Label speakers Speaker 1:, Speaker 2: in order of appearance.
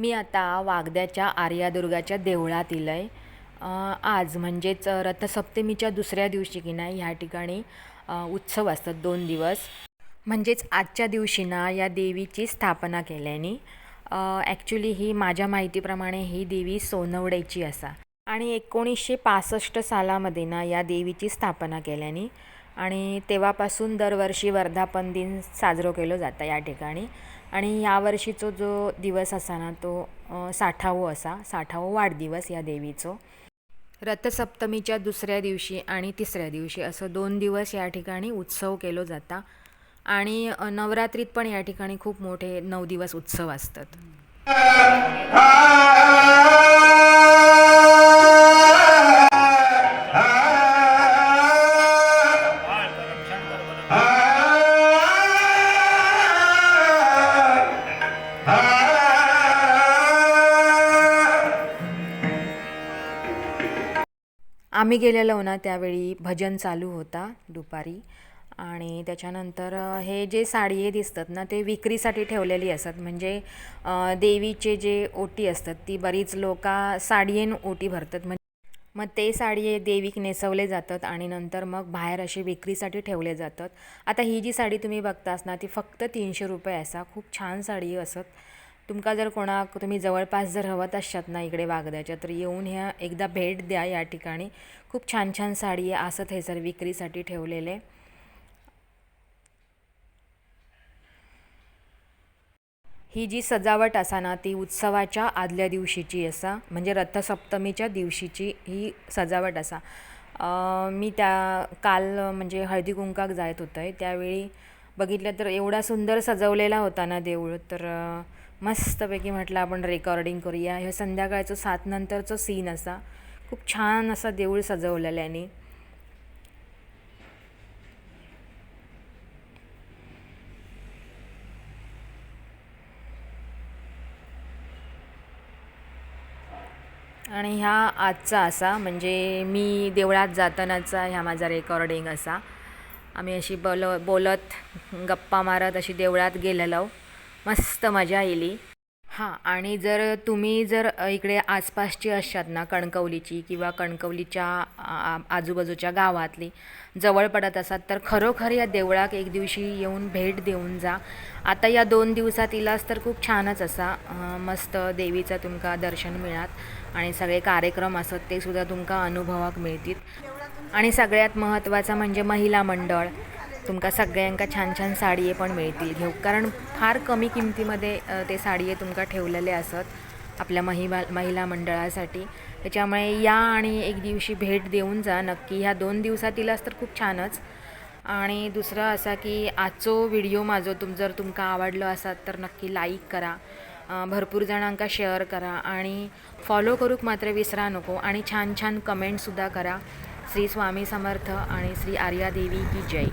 Speaker 1: मी आता वागद्याच्या आर्यादुर्गाच्या देवळात येलं आहे आज म्हणजेच रथसप्तमीच्या दुसऱ्या दिवशी की नाही ह्या ठिकाणी उत्सव असतात दोन दिवस. म्हणजेच आजच्या दिवशी ना या देवीची स्थापना केल्याने ॲक्च्युली ही माझ्या माहितीप्रमाणे ही देवी सोनवड्याची असा. आणि एकोणीसशे पासष्ट सालामध्ये ना या देवीची स्थापना केल्याने आणि तेव्हापासून दरवर्षी वर्धापन दिन साजरो केलो जाता या ठिकाणी. आणि यावर्षीचो जो दिवस असा ना तो साठावो असा. साठावो वाढदिवस या देवीचो. रथसप्तमीच्या दुसऱ्या दिवशी आणि तिसऱ्या दिवशी असं दोन दिवस या ठिकाणी उत्सव केलो जाता. आणि नवरात्रीत पण या ठिकाणी खूप मोठे नऊ दिवस उत्सव असतात. आम्ही गेलेलो ना त्यावेळी भजन चालू होता दुपारी. आणि त्याच्यानंतर हे जे साडये दिसतात ना ते विक्रीसाठी ठेवलेली असतात. म्हणजे देवीचे जे ओटी असतात ती बरीच लोका साडयेन ओटी भरतात. म्हणजे मग ते साडी देवीक नेसवले जातात आणि नंतर मग बाहेर असे विक्रीसाठी ठेवले जातात. आता ही जी साडी तुम्ही बघतास ना ती फक्त तीनशे रुपये असा खूप छान साडी असत. तुमका जर कोणाक तुम्ही जवळपास जर हवत असतात ना इकडे वागद्याच्या तर येऊन ह्या एकदा भेट द्या या ठिकाणी. खूप छान छान साडी असत हे सर विक्रीसाठी ठेवलेले. ही जी सजावट असा ना ती उत्सवाच्या आदल्या दिवशीची असा म्हणजे रथसप्तमीच्या दिवशीची ही सजावट असा. मी त्या काल म्हणजे हळदी कुंकाक जायत होतं त्यावेळी बघितलं तर एवढा सुंदर सजवलेला होता ना देऊळ तर मस्तपैकी म्हटलं आपण रेकॉर्डिंग करूया. हे संध्याकाळचं सात नंतरचं सीन असा. खूप छान असा देऊळ सजवलेल्याने. आणि ह्या आजचा असा म्हणजे मी देवळात जातानाचा ह्या माझा रेकॉर्डिंग असा. आम्ही अशी बोल बोलत गप्पा मारत अशी देवळात गेलेलो. मस्त मजा येली हां आणि जर तुम्ही जर इकडे आसपासची असतात ना कणकवलीची किंवा कणकवलीच्या आ- आजूबाजूच्या गावातली जवळ पडत असतात तर खरोखर या देवळाक एक दिवशी येऊन भेट देऊन जा. आता या दोन दिवसात इलास तर खूप छानच असा मस्त देवीचं तुमका दर्शन मिळात आणि सगळे कार्यक्रम असत ते सुद्धा तुमका अनुभवाक मिळतील आणि सगळ्यात महत्त्वाचं म्हणजे महिला मंडळ. तुमका सगळ्यांका छान छान साडये पण मिळतील. घेऊ. कारण फार कमी किमतीमध्ये ते साडये तुमका ठेवलेले असत आपल्या महिला महिला मंडळासाठी. त्याच्यामुळे या आणि एक दिवशी भेट देऊन जा. नक्की ह्या दोन दिवसातीलच तर खूप छानच. आणि दुसरं असा की आजचो व्हिडिओ माझो तुम जर तुमका आवडलो असात तर नक्की लाईक करा. भरपूर जणांका शेअर करा आणि फॉलो करूक मात्र विसरा नको आणि छान छान कमेंटसुद्धा करा. श्री स्वामी समर्थ आणि श्री आर्यादेवी की जय.